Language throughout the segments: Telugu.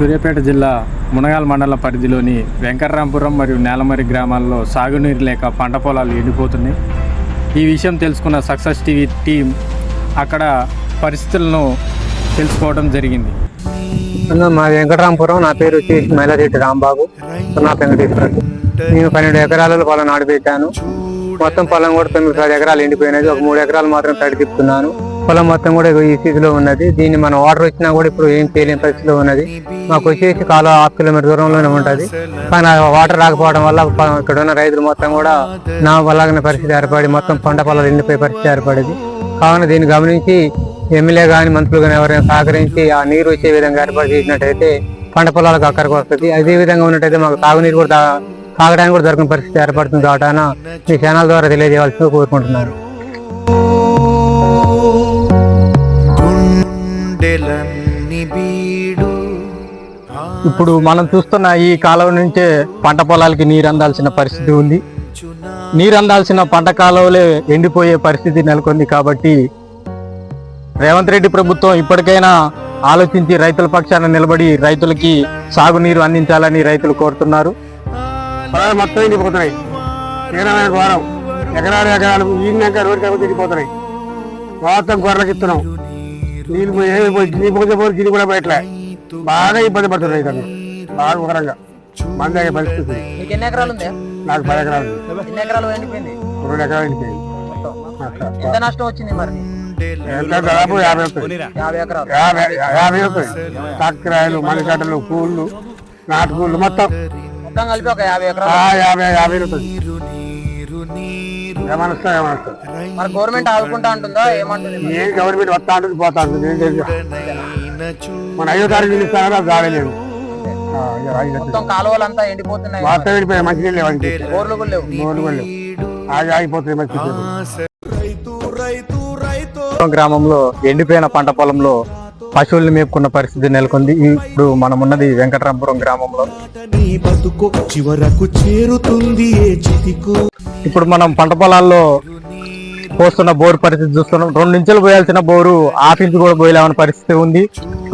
సూర్యాపేట జిల్లా మునగాల్ మండల పరిధిలోని వెంకట్రాంపురం మరియు నేలమరి గ్రామాల్లో సాగునీరు లేక పంట పొలాలు ఎండిపోతున్నాయి. ఈ విషయం తెలుసుకున్న సక్సెస్ టీవీ టీం అక్కడ పరిస్థితులను తెలుసుకోవడం జరిగింది. మా వెంకటరాంపురం నా పేరు వచ్చి మైలారెడ్డి రాంబాబు. నా వెంకటేశ్వరరావు నేను పన్నెండు ఎకరాలలో పొలం నాటు పెట్టాను. మొత్తం పొలం కూడా తొమ్మిది పది ఎకరాలు ఎండిపోయినది ఒక మూడు ఎకరాలు మాత్రం తడి తిప్పుతున్నాను. పొలం మొత్తం కూడా ఈ స్థితిలో ఉన్నది. దీన్ని మనం వాటర్ వచ్చినా కూడా ఇప్పుడు ఏం చేయలేని పరిస్థితిలో ఉన్నది. మాకు వచ్చేసి కాలువ హాఫ్ కిలోమీటర్ దూరంలోనే ఉంటుంది. కానీ ఆ వాటర్ రాకపోవడం వల్ల ఇక్కడ ఉన్న రైతులు మొత్తం కూడా నా వల్లగిన పరిస్థితి ఏర్పడి మొత్తం పంట పొలాలు ఎండిపోయే పరిస్థితి ఏర్పడింది. కావున దీన్ని గమనించి ఎమ్మెల్యే గాని మంత్రులు కానీ ఎవరైనా సహకరించి ఆ నీరు వచ్చే విధంగా ఏర్పాటు చేసినట్టయితే పంట పొలాలకు అక్కడికి వస్తుంది. అదే విధంగా ఉన్నట్టయితే మాకు తాగునీరు కూడా తాగడానికి కూడా దొరకని పరిస్థితి ఏర్పడుతుంది. కావటాన మీ ఛానల్ ద్వారా తెలియజేయాల్సి కోరుకుంటున్నాను. ఇప్పుడు మనం చూస్తున్న ఈ కాలువ నుంచే పంట పొలాలకి నీరు అందాల్సిన పరిస్థితి ఉంది. నీరు అందాల్సిన పంట కాలువలే ఎండిపోయే పరిస్థితి నెలకొంది కాబట్టి రేవంత్ రెడ్డి ప్రభుత్వం ఇప్పటికైనా ఆలోచించి రైతుల పక్షాన నిలబడి రైతులకి సాగునీరు అందించాలని రైతులు కోరుతున్నారు. మొత్తం ఎండిపోతున్నాయి. తీరమైన ఘోరం ఎకరాలు ఎకరాలు ఈనాక రోడ్డు ఎండిపోతున్నాయి. మొత్తం గొర్రెలకు ఇస్తున్నాం. నీళ్ళు పోయి- ఏమి పోయి గిని కూడా బయటలే బాగా ఇబ్బంది పడుతున్నారు రైతులు బాగా ఘోరంగా మంది అయ్యే పరిస్థితి. మీకు ఎన్ని ఎకరాలు ఉంది నాకు పది ఎకరాలు ఉంది. ఎన్ని ఎకరాలు ఎండిపోయింది? రెండు ఎకరాలు ఎండిపోయింది. ఎంత నష్టం వచ్చింది మరి నీకు? ఎంత? దాదాపు యాభై వస్తాయి యాభై వస్తాయి కాకరాయలు మలికట్టలు కూళ్ళు నాటుకూళ్ళు మొత్తం. మొత్తం కలిపి ఒక యాభై ఎకరాలు. ఆ యాభై యాభై వస్తుంది ఏమనొస్తా ఏమనొస్తా మరి గవర్నమెంట్ ఆదుకుంటా అంటుందా ఏమంటుంది? ఏం గవర్నమెంట్ వస్తా ఉంటుంది పోతా ఉంటుంది ఏం తెలుసు మన ఐదో తారీఖు అది రాలేదు మొత్తం కాలువలంతా ఎండిపోతున్నాయి. మొత్తం వెళ్ళిపోయాయి మంచినీళ్ళు లేవు అంతే బోర్లు కూడా లేవు. నోళ్ళు కూడా లేవు. ఆగి ఆగిపోతుంది మంచి రైతు రైతు రైతు. గ్రామంలో ఎండిపోయిన పంట పొలంలో పశువుల్ని మేపుకున్న పరిస్థితి నెలకొంది. ఇప్పుడు మనం ఉన్నది వెంకటరాంపురం గ్రామంలో చివరకు చేరుతుంది ఇప్పుడు మనం పంట పొలాల్లో పోస్తున్న బోర్ పరిస్థితి చూస్తున్నాం. రెండు ఇంచులు పోయాల్సిన బోరు హాఫ్ ఇంచు కూడా పోయలేమని పరిస్థితి ఉంది.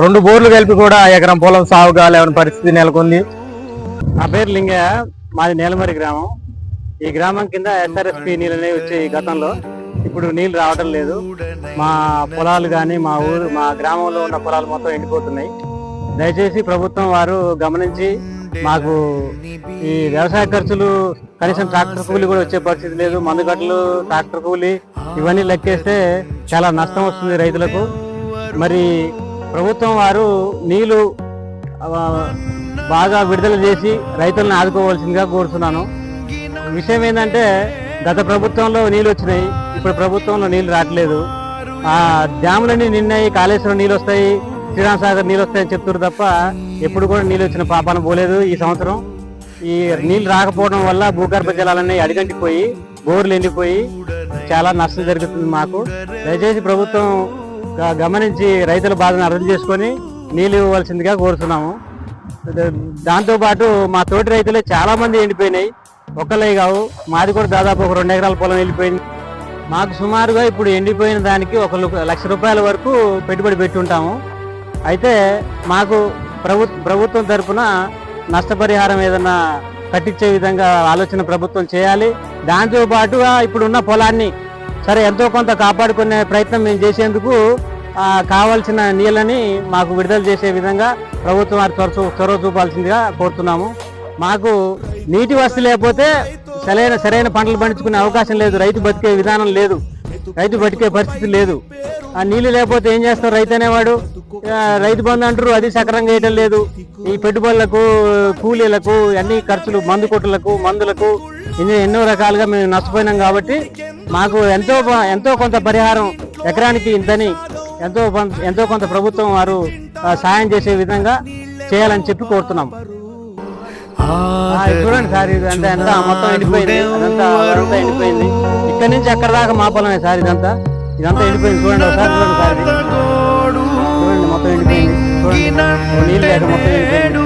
రెండు బోర్లు కలిపి కూడా ఎకరం పొలం సాగు కాలేమని పరిస్థితి నెలకొంది. నా పేరు లింగయ్య. మాది నేలమరి గ్రామం. ఈ గ్రామం కింద ఎస్ఆర్ఎస్పి నీళ్ళు అనేవి వచ్చాయి గతంలో. ఇప్పుడు నీళ్ళు రావడం లేదు. మా పొలాలు కానీ మా ఊరు మా గ్రామంలో ఉన్న పొలాలు మొత్తం ఎండిపోతున్నాయి. దయచేసి ప్రభుత్వం వారు గమనించి మాకు ఈ వ్యవసాయ ఖర్చులు కనీసం ట్రాక్టర్ కూలి కూడా వచ్చే పరిస్థితి లేదు. మందుగట్లు ట్రాక్టర్ కూలి ఇవన్నీ లెక్కేస్తే చాలా నష్టం వస్తుంది రైతులకు. మరి ప్రభుత్వం వారు నీళ్ళు బాగా విడుదల చేసి రైతులను ఆదుకోవాల్సిందిగా కోరుతున్నాను. విషయం ఏంటంటే గత ప్రభుత్వంలో నీళ్ళు వచ్చినాయి ఇప్పుడు ప్రభుత్వంలో నీళ్ళు రావట్లేదు. ఆ డ్యాములన్నీ నిన్నాయి కాళేశ్వరం నీళ్ళు వస్తాయి శ్రీరామ్ సాగర్ నీళ్ళు వస్తాయని చెప్తున్నారు తప్ప ఎప్పుడు కూడా నీళ్ళు వచ్చిన పాపాన పోలేదు ఈ సంవత్సరం. ఈ నీళ్ళు రాకపోవడం వల్ల భూగర్భ జలాలన్నీ అడిగంటిపోయి బోర్లు ఎండిపోయి చాలా నష్టం జరుగుతుంది మాకు. దయచేసి ప్రభుత్వం గ- గమనించి రైతుల బాధను అర్థం చేసుకొని నీళ్ళు ఇవ్వాల్సిందిగా కోరుతున్నాము. దాంతో పాటు మా తోటి రైతులే చాలా మంది ఎండిపోయినాయి. ఒక్కలే కావు. మాది కూడా దాదాపు ఒక రెండు ఎకరాల పొలం వెళ్ళిపోయింది. మాకు సుమారుగా ఇప్పుడు ఎండిపోయిన దానికి ఒక లక్ష రూపాయల వరకు పెట్టుబడి పెట్టుంటాము. అయితే మాకు ప్రభు ప్రభుత్వం తరఫున నష్టపరిహారం ఏదన్నా కట్టించే విధంగా ఆలోచన ప్రభుత్వం చేయాలి. దాంతో పాటుగా ఇప్పుడున్న పొలాన్ని సరే ఎంతో కొంత కాపాడుకునే ప్రయత్నం మేము చేసేందుకు కావాల్సిన నీళ్ళని మాకు విడుదల చేసే విధంగా ప్రభుత్వం వారి చొరవ చూపాల్సిందిగా కోరుతున్నాము. మాకు నీటి వసతి లేకపోతే సరైన సరైన పంటలు పండించుకునే అవకాశం లేదు. రైతు బతికే విధానం లేదు. రైతు బతికే పరిస్థితి లేదు. ఆ నీళ్ళు లేకపోతే ఏం చేస్తారు రైతు అనేవాడు? రైతు బంధు అంటారు అది సక్రంగా వేయటం లేదు. ఈ పెట్టుబడులకు కూలీలకు అన్ని ఖర్చులు మందు కొట్టులకు మందులకు ఇన్ని ఎన్నో రకాలుగా మేము నష్టపోయినాం కాబట్టి మాకు ఎంతో ఎంతో కొంత పరిహారం ఎకరానికి ఇంతని ఎంతో కొంత- ఎంతో కొంత ప్రభుత్వం వారు సాయం చేసే విధంగా చేయాలని చెప్పి కోరుతున్నాం. చూడండి సార్ ఇదంతా ఎంత మొత్తం ఎండిపోయింది. అదంతా ఎండిపోయింది. ఇక్కడ నుంచి అక్కడ దాకా మా పొలమే సార్ ఇదంతా. ఇదంతా ఎండిపోయింది. చూడండి ఒకసారి చూడండి సార్. ఇది చూడండి మొత్తం ఎండిపోయింది. చూడండి. నీళ్ళు లేక మొత్తం ఎండిపోయింది.